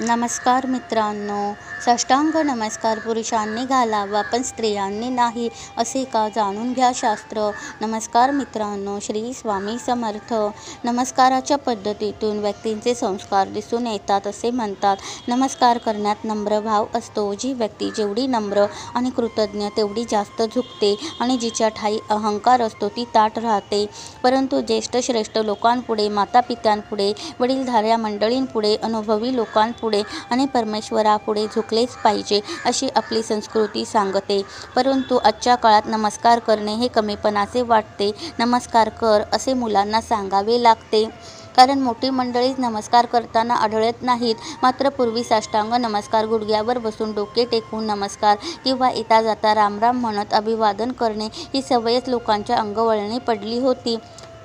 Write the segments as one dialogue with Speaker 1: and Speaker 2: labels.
Speaker 1: नमस्कार मित्रांनो. साष्टांग नमस्कार पुरुषांनी घालावा पण स्त्रियांनी नाही असे का जाणून घ्या शास्त्र. नमस्कार मित्रांनो श्री स्वामी समर्थ. नमस्काराच्या पद्धतीतून व्यक्तींचे संस्कार दिसून येतात असे म्हणतात. नमस्कार करण्यात नम्र भाव असतो. जी व्यक्ती जेवढी नम्र आणि कृतज्ञ तेवढी जास्त झुकते आणि जिच्या ठाई अहंकार असतो ती ताट राहते. परंतु ज्येष्ठ श्रेष्ठ लोकांपुढे मातापित्यांपुढे वडीलधाऱ्या मंडळींपुढे अनुभवी लोकांपुढे आणि परमेश्वरापुढे झुकलेच पाहिजे अशी आपली संस्कृती सांगते. परंतु आजच्या काळात नमस्कार करणे हे कमीपणाचे वाटते. नमस्कार कर असे मुलांना सांगावे लागते. कारण मोठी मंडळीच नमस्कार करताना आढळत नाहीत. मात्र पूर्वी साष्टांग नमस्कार गुडघ्यावर बसून डोके टेकून नमस्कार किंवा येता जाता रामराम म्हणत अभिवादन करणे ही सवयच लोकांच्या अंगवळणी पडली होती.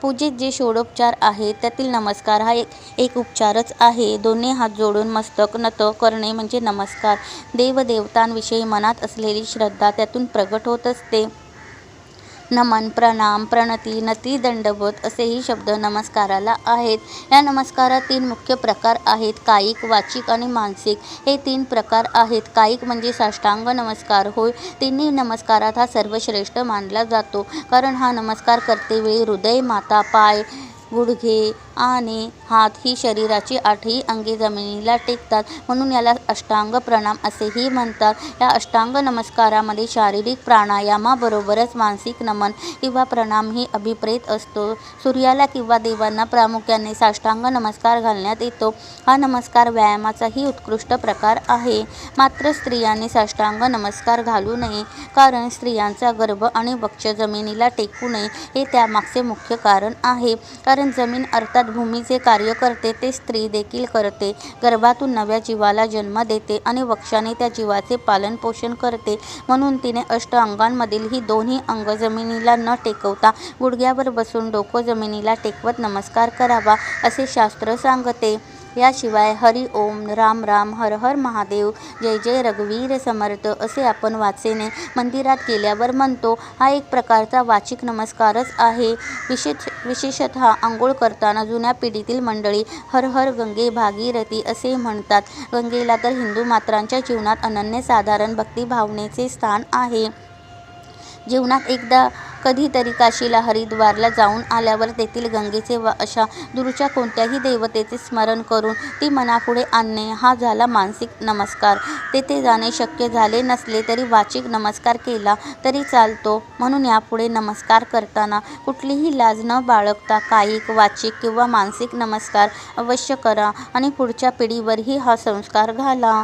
Speaker 1: पूजेत जे षोडोपचार आहेत त्यातील नमस्कार हा एक एक उपचारच आहे. दोन्ही हात जोडून मस्तक नत करणे म्हणजे नमस्कार. देवदेवतांविषयी मनात असलेली श्रद्धा त्यातून प्रगट होत असते. नमन प्रणाम प्रणती नती दंडवत असेही शब्द नमस्काराला आहेत. या नमस्कारात तीन मुख्य प्रकार आहेत. कायिक वाचिक आणि मानसिक. हे तीन प्रकार आहेत. कायिक म्हणजे साष्टांग नमस्कार. होय तिन्ही नमस्कारात हा सर्वश्रेष्ठ मानला जातो. कारण हा नमस्कार करतेवेळी हृदय माता पाय गुडघे आणि हात ही शरीराची आठही अंगे जमिनीला टेकतात. म्हणून याला अष्टांग प्रणाम असेही म्हणतात. या अष्टांग नमस्कारामध्ये शारीरिक प्राणायामाबरोबरच मानसिक नमन किंवा प्रणाम ही अभिप्रेत असतो. सूर्याला किंवा देवांना प्रामुख्याने साष्टांग नमस्कार घालण्यात येतो. हा नमस्कार व्यायामाचाही उत्कृष्ट प्रकार आहे. मात्र स्त्रियांनी साष्टांग नमस्कार घालू नये. कारण स्त्रियांचा गर्भ आणि वक्ष जमिनीला टेकू नये हे त्यामागचे मुख्य कारण आहे. कारण जमीन अर्थात भूमीचे कार्य करते ते स्त्री देखील करते. गर्भातून नव्या जीवाला जन्म देते आणि वक्षाने त्या जीवाचे पालन पोषण करते. म्हणून तिने अष्ट अंगांमधील ही दोन्ही अंग जमिनीला न टेकवता गुडघ्यावर बसून डोकं जमिनीला टेकवत नमस्कार करावा असे शास्त्र सांगते. याशिवाय हरी ओम राम राम हर हर महादेव जय जय रघुवीर समर्थ असे आपण वाचेने मंदिरात गेल्यावर म्हणतो हा एक प्रकारचा वाचिक नमस्कारच आहे. विशेष विशेषतः आंघोळ करताना जुन्या पिढीतील मंडळी हर हर गंगे भागीरथी असे म्हणतात. गंगेला तर हिंदू मात्रांच्या जीवनात अनन्यसाधारण भक्तिभावनेचे स्थान आहे. जीवनात एकदा कधीतरी काशीला हरिद्वारला जाऊन आल्यावर तेथील गंगेचे व अशा दूरच्या कोणत्याही देवतेचे स्मरण करून ती मनापुढे आणणे हा झाला मानसिक नमस्कार. तेथे जाणे शक्य झाले नसले तरी वाचिक नमस्कार केला तरी चालतो. म्हणून यापुढे नमस्कार करताना कुठलीही लाज न बाळगता कायिक वाचिक किंवा मानसिक नमस्कार अवश्य करा आणि पुढच्या पिढीवरही हा संस्कार घाला.